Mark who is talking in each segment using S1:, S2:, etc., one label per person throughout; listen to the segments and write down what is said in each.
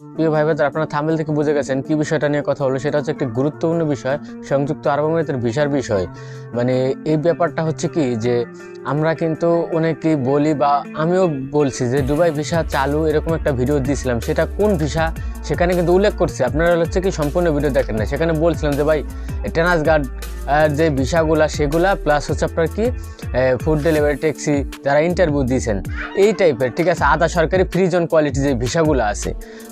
S1: প্রিয় ভাই ভাই আপনারা থামেল থেকে বুঝে গেছেন কি বিষয়টা নিয়ে কথা হলো সেটা হচ্ছে একটি গুরুত্বপূর্ণ বিষয়, সংযুক্ত আরব আমিরাতের ভিসার বিষয়। মানে এই ব্যাপারটা হচ্ছে কি যে, আমরা কিন্তু অনেকেই বলি বা আমিও বলছি যে, দুবাই ভিসা চালু এরকম একটা ভিডিও দিয়েছিলাম। সেটা কোন ভিসা? সেখানে কিন্তু উল্লেখ করছি। আপনারা হচ্ছে কি সম্পূর্ণ ভিডিও দেখেন না সেখানে বলছিলাম যে, ভাই টেনাস গার্ড যে ভিসাগুলা, সেগুলা প্লাস হচ্ছে আপনার কি ফুড ডেলিভারি ট্যাক্সি যারা ইন্টারভিউ দিয়েছেন, এই টাইপের ঠিক আছে? আধা সরকারি ফ্রি জোন কোয়ালিটি যে ভিসাগুলো আছে,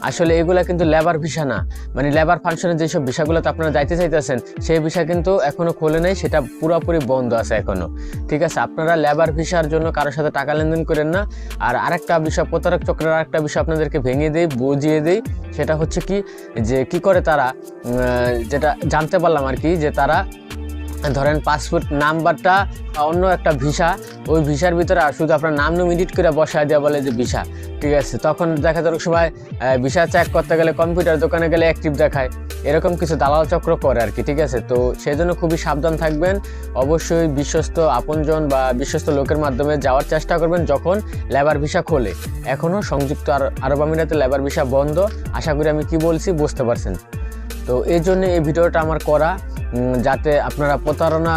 S1: আসলে এগুলা কিন্তু লেবার ভিসা না। মানে লেবার ফাংশনের যেসব ভিসাগুলোতে আপনারা যাইতে চাইতেছেন, সেই ভিসা কিন্তু এখনও খোলে নাই, সেটা পুরোপুরি বন্ধ আছে এখনও। ঠিক আছে? আপনারা লেবার ভিসার জন্য কারোর সাথে টাকা লেনদেন করেন না। আর আরেকটা বিষয়, প্রতারক চক্রের আরেকটা বিষয় আপনাদেরকে ভেঙে দেই, বুঝিয়ে দেই, সেটা হচ্ছে কি, যে কি করে তারা যেটা জানতে পারলাম আর কি, যে তারা ধরেন পাসপোর্ট নাম্বারটা অন্য একটা ভিসা, ওই ভিসার ভিতরে শুধু আপনার নাম নাম এডিট করে বসায় দেওয়া বলে যে ভিসা, ঠিক আছে? তখন দেখা যাক সময় ভিসা চেক করতে গেলে কম্পিউটার দোকানে গেলে অ্যাক্টিভ দেখায়। এরকম কিছু দালাল চক্র করে আর কি, ঠিক আছে? তো সেই জন্য খুবই সাবধান থাকবেন। অবশ্যই বিশ্বস্ত আপনজন বা বিশ্বস্ত লোকের মাধ্যমে যাওয়ার চেষ্টা করবেন যখন লেবার ভিসা খোলে। এখনও সংযুক্ত আর- আরব আমিরাতে লেবার ভিসা বন্ধ। আশা করি আমি কি বলছি বুঝতে পারছেন। তো এই জন্য এই ভিডিওটা আমার করা। যাতে আপনারা প্রতারণা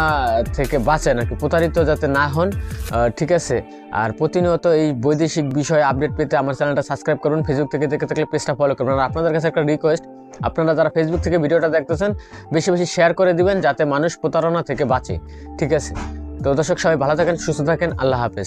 S1: থেকে বাঁচেন আর কি, প্রতারিত যাতে না হন ঠিক আছে? আর প্রতিনিয়ত এই বৈদেশিক বিষয়ে আপডেট পেতে আমার চ্যানেলটা সাবস্ক্রাইব করুন ফেসবুক থেকে দেখে থাকলে পেজটা ফলো করুন আর আপনাদের কাছে একটা রিকোয়েস্ট আপনারা যারা ফেসবুক থেকে ভিডিওটা দেখতেছেন, বেশি বেশি শেয়ার করে দিবেন যাতে মানুষ প্রতারণা থেকে বাঁচে, ঠিক আছে? তো দর্শক সবাই ভালো থাকেন, সুস্থ থাকেন, আল্লাহ হাফেজ।